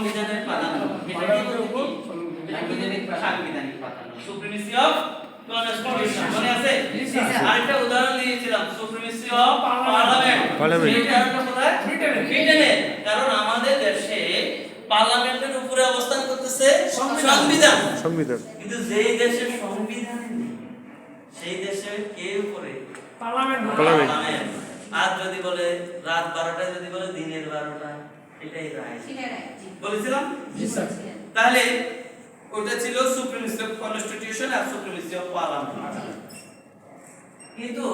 সংবিধানের প্রাধান্য এটা কি বলতে কি? এটা কি সাংবিধানিক প্রাধান্য। সুপ্রিমেসি অফ কনস্টিটিউশন মনে আছে? আরেকটা উদাহরণ দিয়েছিলাম সুপ্রিমেসি অফ পার্লামেন্ট। এটা আরেকটা কোথায়? ব্রিটেনে। কারণ আমাদের দেশে পার্লামেন্টের উপরে অবস্থান করতেছে সংবিধান। সংবিধান। কিন্তু যেই দেশে সংবিধান নেই সেই দেশে কে উপরে? পার্লামেন্ট। পার্লামেন্ট। আর যদি বলে রাত বারোটায় যদি বলে দিনের বারোটা এটাই রায়। বলেছিলাম? তাহলে ওটা ছিল সুপ্রিমেসি অফ কনস্টিটিউশন আর সুপ্রিমেসি অফ পার্লামেন্ট। কিন্তু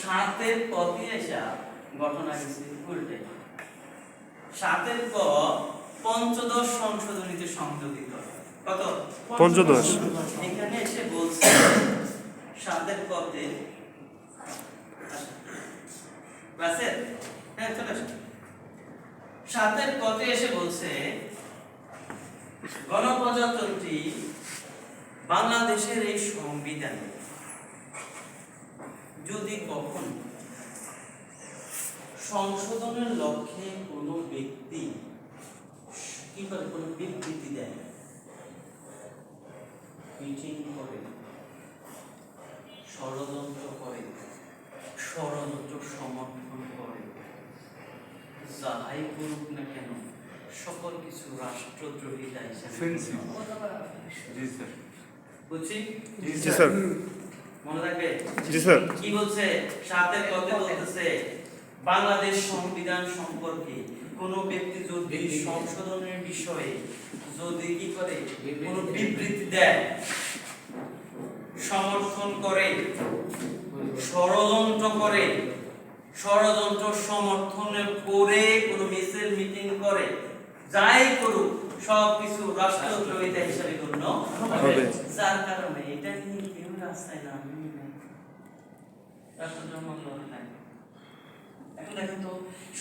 সাতের কপি এসা ঘটনা গেছে উল্টে। সাতের ক পঞ্চদশ সংশোধনীতে সংযোজিত। কত? পঞ্চদশ। এখানে এসে বলছে সাতের কতে ক্লাসে? হ্যাঁ চলে আসো সাতের কতে এসে বলছে, গণপ্রজাতন্ত্রী বাংলাদেশের এই সংবিধানে যদি কখন সংশোধনের লক্ষ্যে কোনো ব্যক্তি কি করে, কোনো বিবৃতি দেয়? মিটিং করে, ষড়যন্ত্র সমর্থন করে করুক না কেন সকল কিছু রাষ্ট্রদ্রোহিতা হিসেবে। জি স্যার। বুঝছি জি স্যার। মনে থাকবে? জি স্যার। কি বলছে? সাথে কথা বলতেছে। বাংলাদেশ সংবিধান সম্পর্কে কোন ব্যক্তি যদি সংশোধনের বিষয়ে যদি কি করে কোন বিবৃতি দেয় সমর্থন করে ষড়যন্ত্র করে ষড়যন্ত্র সমর্থন করে কোন মিছিল মিটিং করে যাই করুক সব কিছু রাষ্ট্রদ্রোহিতা হিসাবে গণ্য হবে। যার কারণে এটা নিয়ে কেউ রাস্তায় নামেনি এখন দেখেন তো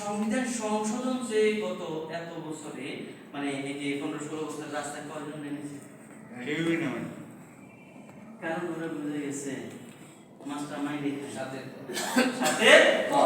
সংবিধান সংশোধন যে গত এত বছরে মানে এই যে পনেরো ষোলো বছরের রাস্তায় কয়জন নেমেছে? কেউই কারণ ওরা বুঝে গেছে মাস্টার মাইন্ড সাথে। সাথে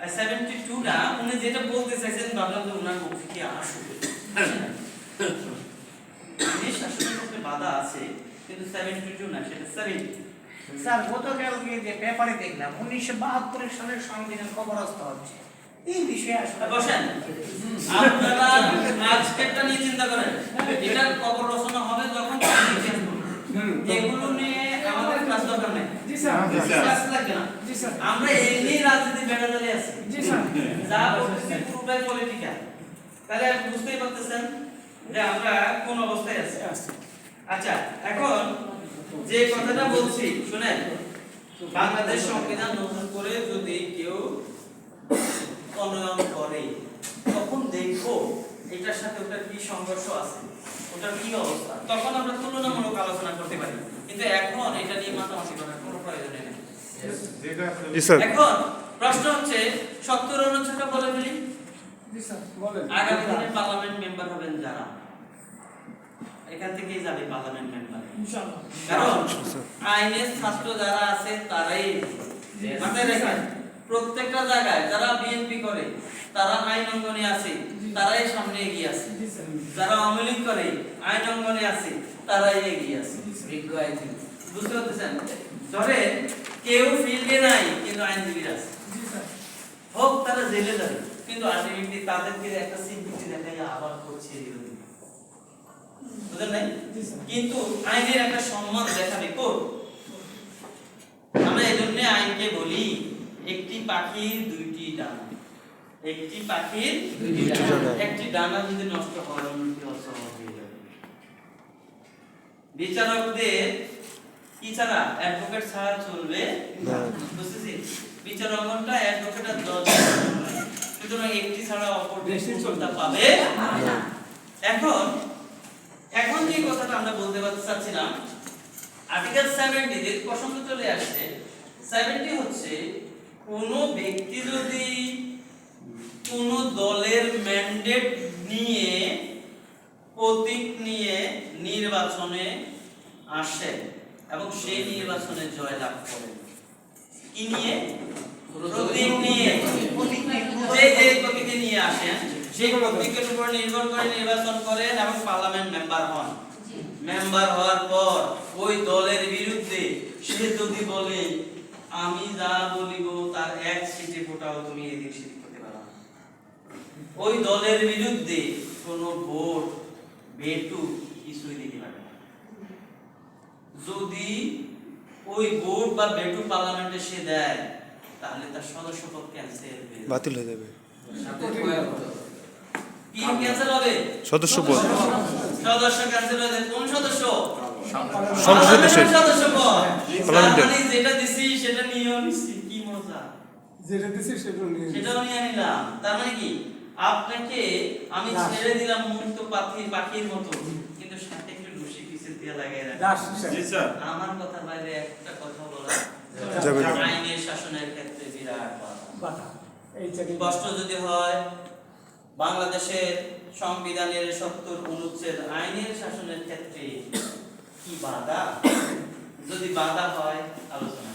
72 উনি যেটা বলতে চাইছেন ভাবলাম যে ওনার মুখ থেকে আসবে জিনিস আসলে করতে বাধা আছে কিন্তু 72 না সেটা 70 স্যার গতকালকে যে পেপারে দেখলাম 1972 সালের সংবিধান কবরস্থ হচ্ছে। এই বিষয়ে আসলে বসেন। আপনারা আজকেরটা নিয়ে চিন্তা করেন। এটা কবর রচনা হবে যখন এগুলো নিয়ে দরকার নেই। জি স্যার। ক্লাস লাগবে না। জি স্যার। আমরা এমনি রাজনীতি বেড়াদারে আছি। জি স্যার। যা বলতেছি পুরোটাই পলিটিক্যাল তাহলে বুঝতেই পারতেছেন যে আমরা কোন অবস্থায় আছি। আচ্ছা এখন যে কথাটা বলছি শুনেন বাংলাদেশ সংবিধান নতুন করে যদি কেউ প্রণয়ন করে তখন দেখব এটার সাথে ওটার কি সংঘর্ষ আছে ওটার কি অবস্থা। তখন আমরা তুলনামূলক আলোচনা করতে পারি। কিন্তু এখন এটা নিয়ে মাতামাতি করার কোনো প্রয়োজন নেই। যেটা জি স্যার। এখন প্রশ্ন হচ্ছে সত্তর অনুচ্ছেদটা বলে ফেলি? আগামী দিনে পার্লামেন্ট মেম্বার হবেন যারা? এখান থেকেই যাবে পার্লামেন্ট মেম্বার। কারণ আইনের ছাত্র যারা আছে তারাই মাথায় রাখেন প্রত্যেকটা জায়গায় যারা বিএনপি করে তারা আইন অঙ্গনে আছে তারাই সামনে এগিয়ে আছে। যারা আওয়ামী লীগ করে আইন অঙ্গনে আছে তারাই এগিয়ে আছে। বিজ্ঞ আইন বুঝতে পারতেছেন? ধরে কেউ ফিল্ডে নাই কিন্তু আইনজীবীরা আছে। হোক তারা জেলে যাবে কিন্তু আলটিমেটলি তাদেরকে একটা সিম্পিটি দেখাই আবার করছে বুঝলেন নাই? কিন্তু আইনের একটা সম্মান দেখাবে কোর আমরা এই জন্য আইনকে বলি একটি পাখির দুইটি ডানা। একটি পাখির দুইটি ডানা। একটি ডানা যদি নষ্ট হয় অন্যটি যাবে বিচারকদের কি ছাড়া অ্যাডভোকেট ছাড়া চলবে? বুঝতেছি? বিচার অঙ্গনটা অ্যাডভোকেট আর জজ সুতরাং একটি ছাড়া অপরটি চলতে পাবে না। এখন এখন যে কথাটা আমরা বলতে পারতে চাচ্ছিলাম আর্টিকেল 70 তে প্রসঙ্গ চলে আসছে 70 হচ্ছে কোন ব্যক্তি যদি কোন দলের ম্যান্ডেট নিয়ে প্রতীক নিয়ে নির্বাচনে আসে এবং সেই নির্বাচনে জয়লাভ করে। কি নিয়ে? প্রতীক নিয়ে। যে যে প্রতীকে নিয়ে আসেন সেই প্রতীকের উপর নির্ভর করে নির্বাচন করেন এবং পার্লামেন্ট মেম্বার হন। মেম্বার হওয়ার পর ওই দলের বিরুদ্ধে সে যদি বলে, আমি যা বলিব তার এক সিটে ফোটাও তুমি এদিক সেদিক করতে পারো ওই দলের বিরুদ্ধে কোনো ভোট বেটু কিছুই দিতে পারবে যদি ওই ভোট বা বেটু পার্লামেন্টে সে দেয় তাহলে তার সদস্য পদ ক্যান্সেল হয়ে বাতিল হয়ে যাবে। কি ক্যান্সেল হবে? সদস্য পদ সদস্য ক্যান্সেল হয়ে যাবে। কোন সদস্য? সংসদ মানে যেটা দিছি সেটা নিয়েও নিছি। কি মজা। যেটা দিছি সেটা নিয়ে সেটাও নিয়ে নিলাম। তার মানে কি? আপনাকে আমি ছেড়ে দিলাম মুক্ত পাখি পাখির মতো। কিন্তু সাথে দিয়ে লাগাই রাখি। দাস জি স্যার। আমার কথার বাইরে একটা কথা বলা আইনের শাসনের ক্ষেত্রে বিরাট বাধা। বাধা। এই চাকরি স্পষ্ট যদি হয় বাংলাদেশের সংবিধানের সত্তর অনুচ্ছেদ আইনের শাসনের ক্ষেত্রে কি বাধা? যদি বাধা হয় আলোচনা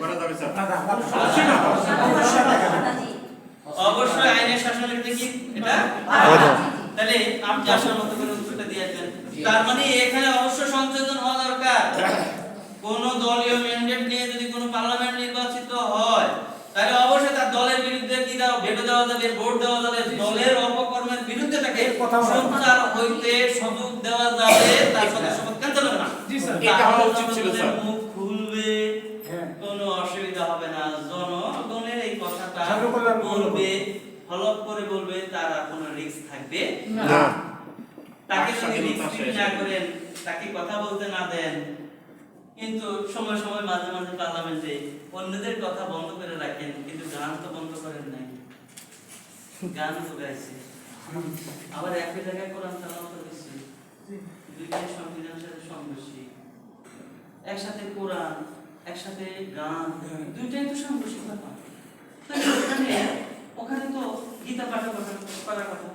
করা যাবে স্যার। বাধা বাধা। অবশ্যই আইনের শাসনের ক্ষেত্রে কি এটা? তাহলে আপনি আসার মতো করে উত্তরটা দিয়ে আসবেন তার মানে এখানে অবশ্য সংশোধন হওয়া দরকার। কোন দলীয় ম্যান্ডেট নিয়ে যদি কোনো পার্লামেন্ট নির্বাচিত হয় তাহলে অবশ্যই তার দলের বিরুদ্ধে কি দেওয়া ভেটো দেওয়া যাবে ভোট দেওয়া যাবে দলের অপকর্মের বিরুদ্ধে তাকে। সোচ্চার হইতে সুযোগ দেওয়া যাবে তার সদস্য পদ ক্যান্সেল হবে না? জি স্যার। এটা হওয়া উচিত ছিল, স্যার। মুখ খুলবে হ্যাঁ। কোনো অসুবিধা হবে না। জনগণের এই কথাটা বলবে হলপ করে বলবে তার আর কোনো রিস্ক থাকবে না। তাকে যদি স্বাধীনতা না করেন তাকে কথা বলতে না দেন। কিন্তু সময় সময় মাঝে মাঝে পার্লামেন্টে অন্যদের কথা বন্ধ করে রাখেন কিন্তু গান তো বন্ধ করেন নাই। গান তো গাইছে। আবার একই জায়গায় কোরআন তালাওয়াত করেছে। দুইটাই সংবিধানের সাথে সংঘর্ষী। একসাথে কোরআন একসাথে গান দুইটাই তো সংঘর্ষী ব্যাপার ওখানে ওখানে তো গীতা পাঠ করা করার কথা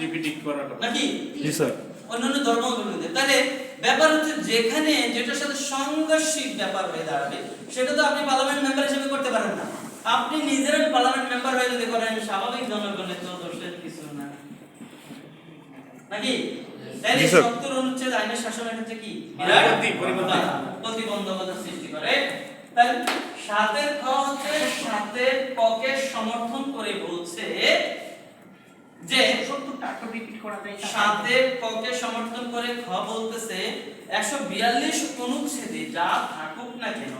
রিপিটিং করাটা নাকি? জি স্যার। অন্যান্য ধর্মগুলোতে তাহলে ব্যাপার হচ্ছে যেখানে যেটার সাথে সাংঘর্ষিক ব্যাপার হয়ে দাঁড়াবে সেটা তো আপনি পার্লামেন্ট মেম্বার হিসেবে করতে পারেন না। আপনি নিজেরাই পার্লামেন্ট মেম্বার হয়ে যদি করেন স্বাভাবিক জনগণের তো দোষের কিছু না নাকি? তাহলে সত্তর অনুচ্ছেদ আইনের শাসনের ক্ষেত্রে কি? প্রতিবন্ধকতা সৃষ্টি করে। তাহলে সাতের খ হচ্ছে সাতের পকে সমর্থন করে বলছে যে সত্তরটা একটু রিপিট করা যায় সাথে ককে সমর্থন করে খ বলতেছে একশো বিয়াল্লিশ অনুচ্ছেদে যা থাকুক না কেন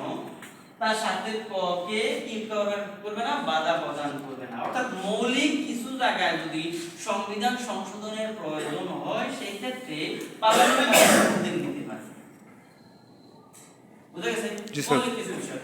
তার সাথে ককে কি করবে- করবে না বাধা প্রদান করবে না। অর্থাৎ মৌলিক কিছু জায়গায় যদি সংবিধান সংশোধনের প্রয়োজন হয় সেই ক্ষেত্রে পার্লামেন্ট নিতে পারে। বুঝা গেছে? মৌলিক কিছু বিষয়।